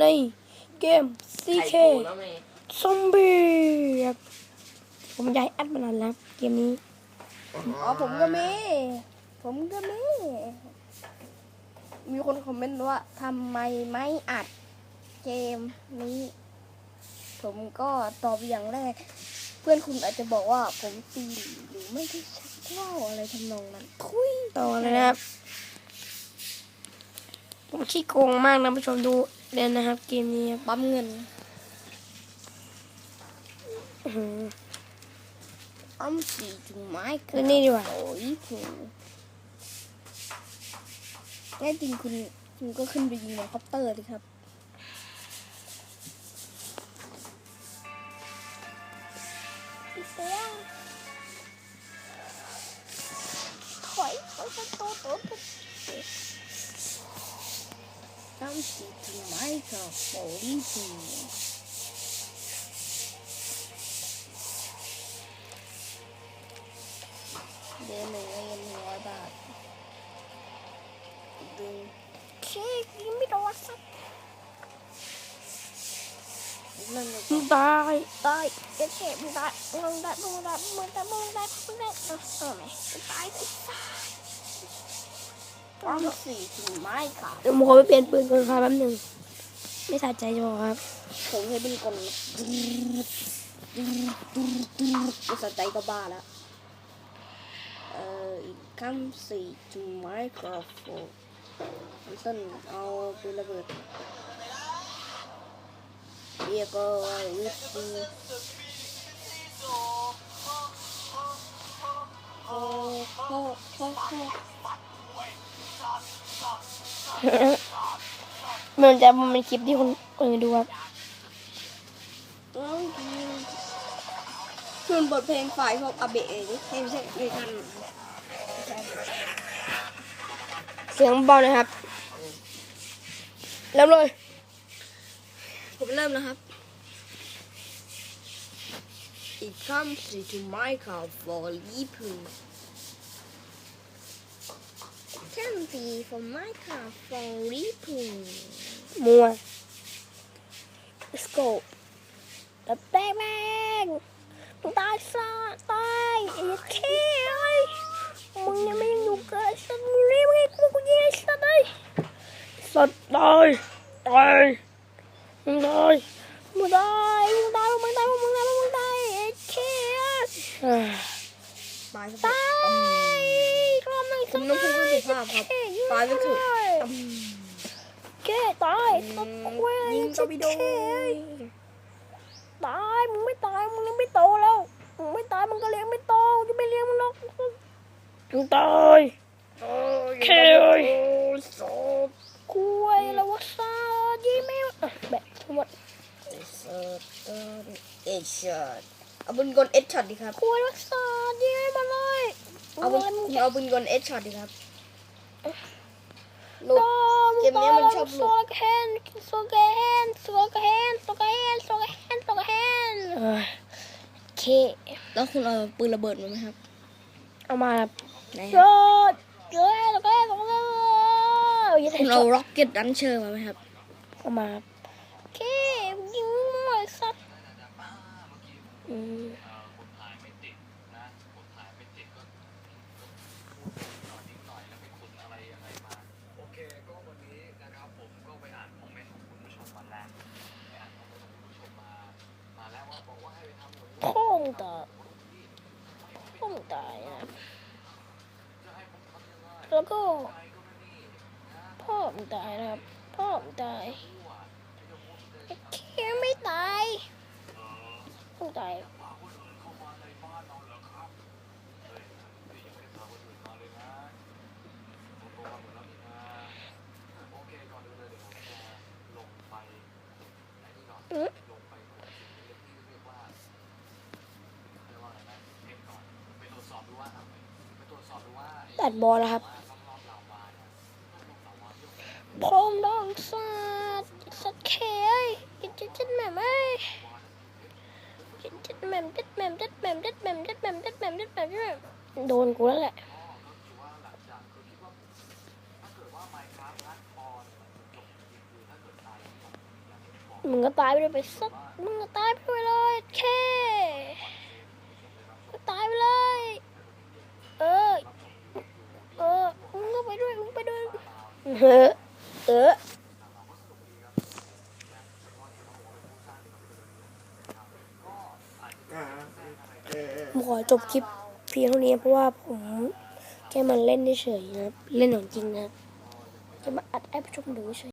ในเกม CK ไข่ปูแล้วไงซอมบี้ครับผมย้ายอัดมานานแล้วเกมนี้อ๋อผมก็มีผมก็มีมีคนคอมเมนต์ว่าทำไมไม่อัดเกมนี้ ผมก็ตอบอย่างแรก เพื่อนคุณอาจจะบอกว่าผมตีหรือไม่ได้ชักว่าวอะไรทำนองนั้นทุยต่อเลยนะครับผมขี้โกงมากนะผู้ชมดู เล่นนะครับเกมนี้ปั๊มเงินปั๊มสีจุงไม้คือนี่ดีกว่าโอ้ยคุณแน่จริงคุณคุณก็ขึ้นไปยิงเฮลิคอปเตอร์เลยครับพี่เถอยถอยตัวตัวตัว 30 mais, ó, เดือนหนึ่งเงินหนึ่งร้อยบาทดึงเช็กยังไม่โดนสักนั่นเลยมึงตายตายเจ็บเตายมึงตายมึงตายมึงตายมึงตายมึงตายมึงตายเออไหมตายตาย ป้อมสี่ถึงไม้ค่ะ เดี๋ยวผมขอไปเปลี่ยนปืนก่อนครับแป๊บหนึงไม่สะใจจะบอกครับ ผมเคยเป็นคนไม่สนใจก็บ้าแล้วเอ่ออีกคำสี่ถึงไม้ครอโฟนต้นเอาปืนระเบิดเรียกก็วิสกี้โอ้โหโอ้โห มันจะมันเป็นคลิปที่คนคนอื่นดูครับต้องกินส่วนบทเพลงฝ่ายพวกอาเบะนี่ไม่ใช่ไม่ทันเสียงเบาหนะครับ เริ่มเลย ผมเริ่มนะครับ It comes to my car for leaping gì for Minecraft for Ripple Mua. Let's go The Bang Bang Tụi tay xa tay It kills Mừng nhà mình đủ cơ Sao riêng cái của cô dê sao đây Sao đây Đây Đây Mưa đây Mưa đây Mưa đây Mưa đây Mưa đây It kills Bài sao ภาพครับตายไปเถอะเค้ตายตบคุยยิงตอร์ปิโดตายมึงไม่ตายมึงเลี้ยงไม่โตแล้วมึงไม่ตายมึงก็เลี้ยงไม่โตจะไม่เลี้ยงมึงหรอกมึงตายเค้ยคุยแล้ววะซาดีไหมวะอะแบะทั้งหมดเอชช็อตเอาบุญกลเอชช็อตดีครับคุยรักษาดีไหมมาเลยเอาบุญมึงเอาบุญกลเอชช็อตดีครับ ลูกเกมนี้มันชอบหลุดโซกแฮนโซกแฮนโซกแฮนโซกแฮนโซกแฮนโซกแฮนเค แล้วคุณเอาปืนระเบิดมาไหมครับ เอามาครับไหนโซดโซกแฮนโซกแฮนโซกแฮนอย่าคุณเอาเอาร็อกเก็ตดันเชอร์มาไหมครับ เอามาครับเคยิงหน่อยสักอืม โอเค ก็วันนี้นะครับผมก็ไปอ่านคอมเมนต์ของคุณผู้ชมมาแล้วไปอ่านคอมเมนต์ของคุณผู้ชมมา มาแล้วว่าบอกว่าให้ไปทำเหมือน พ่อมึงตายพ่อมึงตายนะแล้วก็พ่อมตายนะครับ พ่อมตายเคไม่ตายพ่อมึงตายอเคก่อ ตรวจสอบดูว่าไปตรวจสอบดูว่าไอ้ตัดบอลแล้วครับว่ารอบๆลาวาเนี่ยรอบๆลาวาที่พ่อมึงต้องสัตว์สัตว์เคยกินจิตแม่ไหมกินจิตแม่จิตแม่จิตแม่จิตแม่จิตแม่จิตแม่จิตแม่จิตแม่โดนกูแล้วแหละก็คือว่าหลังจากคือคิดว่าถ้าเกิดว่า Minecraft รัดคอเนี่ยมันจะจบจริงๆคือถ้าเกิดตายแล้วจบอย่างมึงก็ตายไปเลยไปสักมึงก็ตายไปด้วยเลยแค่ก็ตายไปเลย เออ เออ มึงก็ไปด้วย มึงไปด้วย เออเอออ่าเออผมขอจบคลิปเพียงเท่านี้เพราะว่าผมแค่มันเล่นเฉยๆนะครับ เล่นของจริงนะครับจะมาอัดแอปชมดูเฉย